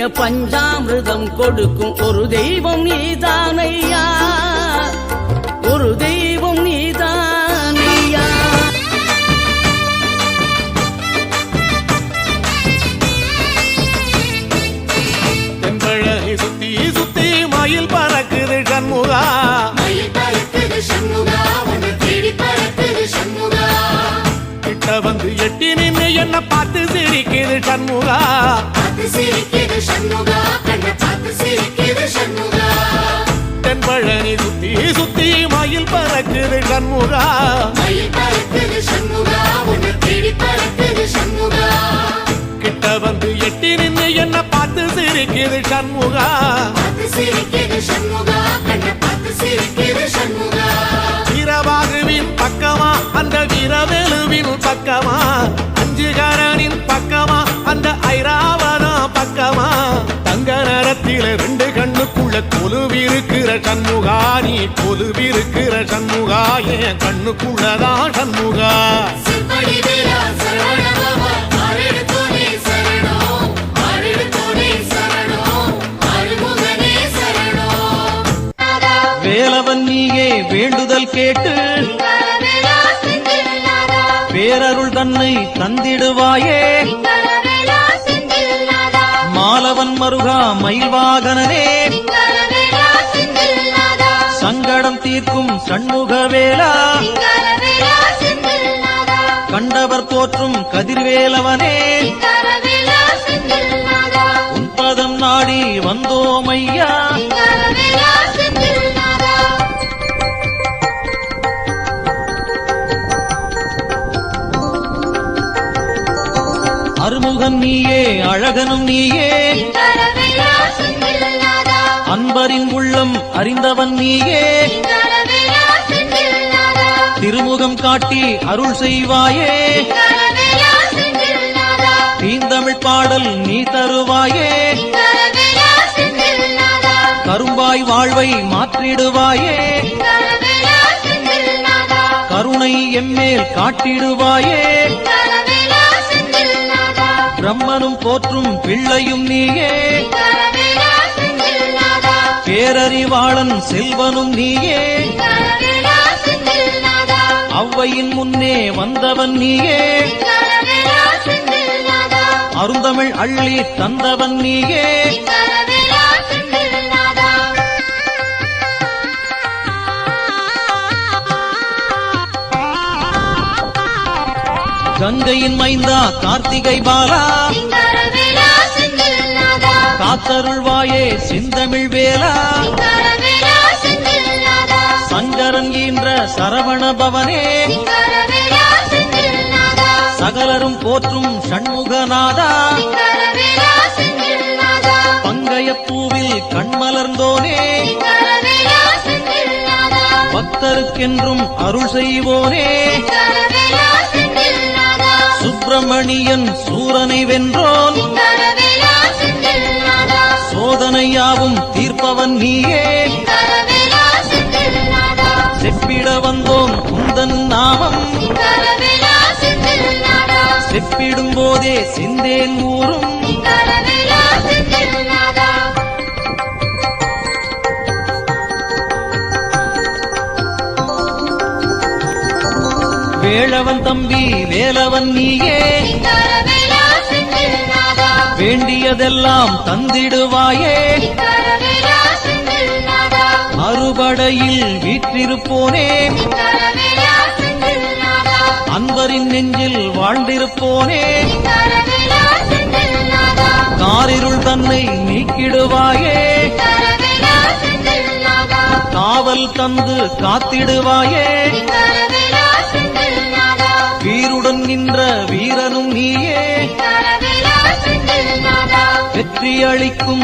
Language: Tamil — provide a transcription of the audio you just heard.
நினைக்க பஞ்சாமிர்தம் கொடுக்கும் ஒரு தெய்வம் நீதானையா? ஒரு தெய்வம் நீதானையா? தென்பழகி சுத்தி சுத்தி மயில் பறக்குது கண்முகா மயில் பறக்குது சண்முகா உன்னை தேடி பறக்குது சண்முகா. கிட்ட வந்து எட்டி நின்னு என்ன பார்த்து சிரிக்குது கண்முகா பார்த்து சிரிக்குது சண்முகா பறக்குது கண்முகா கிட்ட வந்து எட்டி நின்னு என்ன பார்த்து சிரிக்குது சண்முகா. வீரபாகுவின் பக்கமா அந்த வீரவேலுவின் பக்கமா. அஞ்சுகாரனின் பக்கமா அந்த ஐராவதம் பக்கமா. தங்க நேரத்தில ரெண்டு கண்ணுக்குள்ள கொலுவிருக்கிற சண்முகா நீ கொலுவிருக்கிற சண்முகா என் கண்ணுக்குள்ளதான் சண்முகா. வேலவன் நீயே வேண்டுதல் கேட்டு பேரருள் தன்னை தந்திடுவாயே. மாலவன் மருகா மயில்வாகனனே. கரவேலா தீர்க்கும் சண்முகவேலா கண்டவர் போற்றும் கதிர்வேலவனே. உன்பதம் நாடி வந்தோமையா. அருமுகன் நீயே அழகனும் நீயே. அன்பரின் உள்ளம் அறிந்தவன் நீயே. திருமுகம் காட்டி அருள் செய்வாயே. தீந்தமிழ் பாடல் நீ தருவாயே. கரும்பாய் வாழ்வை மாற்றிடுவாயே. கருணை எம்மேல் காட்டிடுவாயே. பிரம்மனும் போற்றும் பிள்ளையும் நீயே. பேரறிவாளன் செல்வனும் நீயே. அவ்வையின் முன்னே வந்தவன் நீயே. அருந்தமிழ் அள்ளி தந்தவன் நீயே. கங்கையின் மைந்தா கார்த்திகை பாலா. காத்தருள்வாயே செந்தமிழ் வேலா. சங்கரன் ஈன்ற சரவண பவனே. சகலரும் போற்றும் சண்முகநாதா. பங்கைய பூவில் கண்மலர்ந்தோனே. பக்தருக்கென்றும் அருள் செய்வோனே. சுப்பிரமணியன் சூரனை வென்றோன். சோதனையாவும் தீர்ப்பவன் நீயே. வந்தோம் குந்தன் நாமம். செப்பிடும் போதே சிந்தேன் ஊரும். வேளவன் தம்பி வேலவன் நீயே. வேண்டியதெல்லாம் தந்திடுவாயே. அறுபடையில் வீற்றிருப்போனே. அன்பரின் நெஞ்சில் வாழ்ந்திருப்போனே. காரிருள் தன்னை நீக்கிடுவாயே. காவல் தந்து காத்திடுவாயே. வீருடன் நின்ற வீரனும் நீயே. வெற்றி அளிக்கும்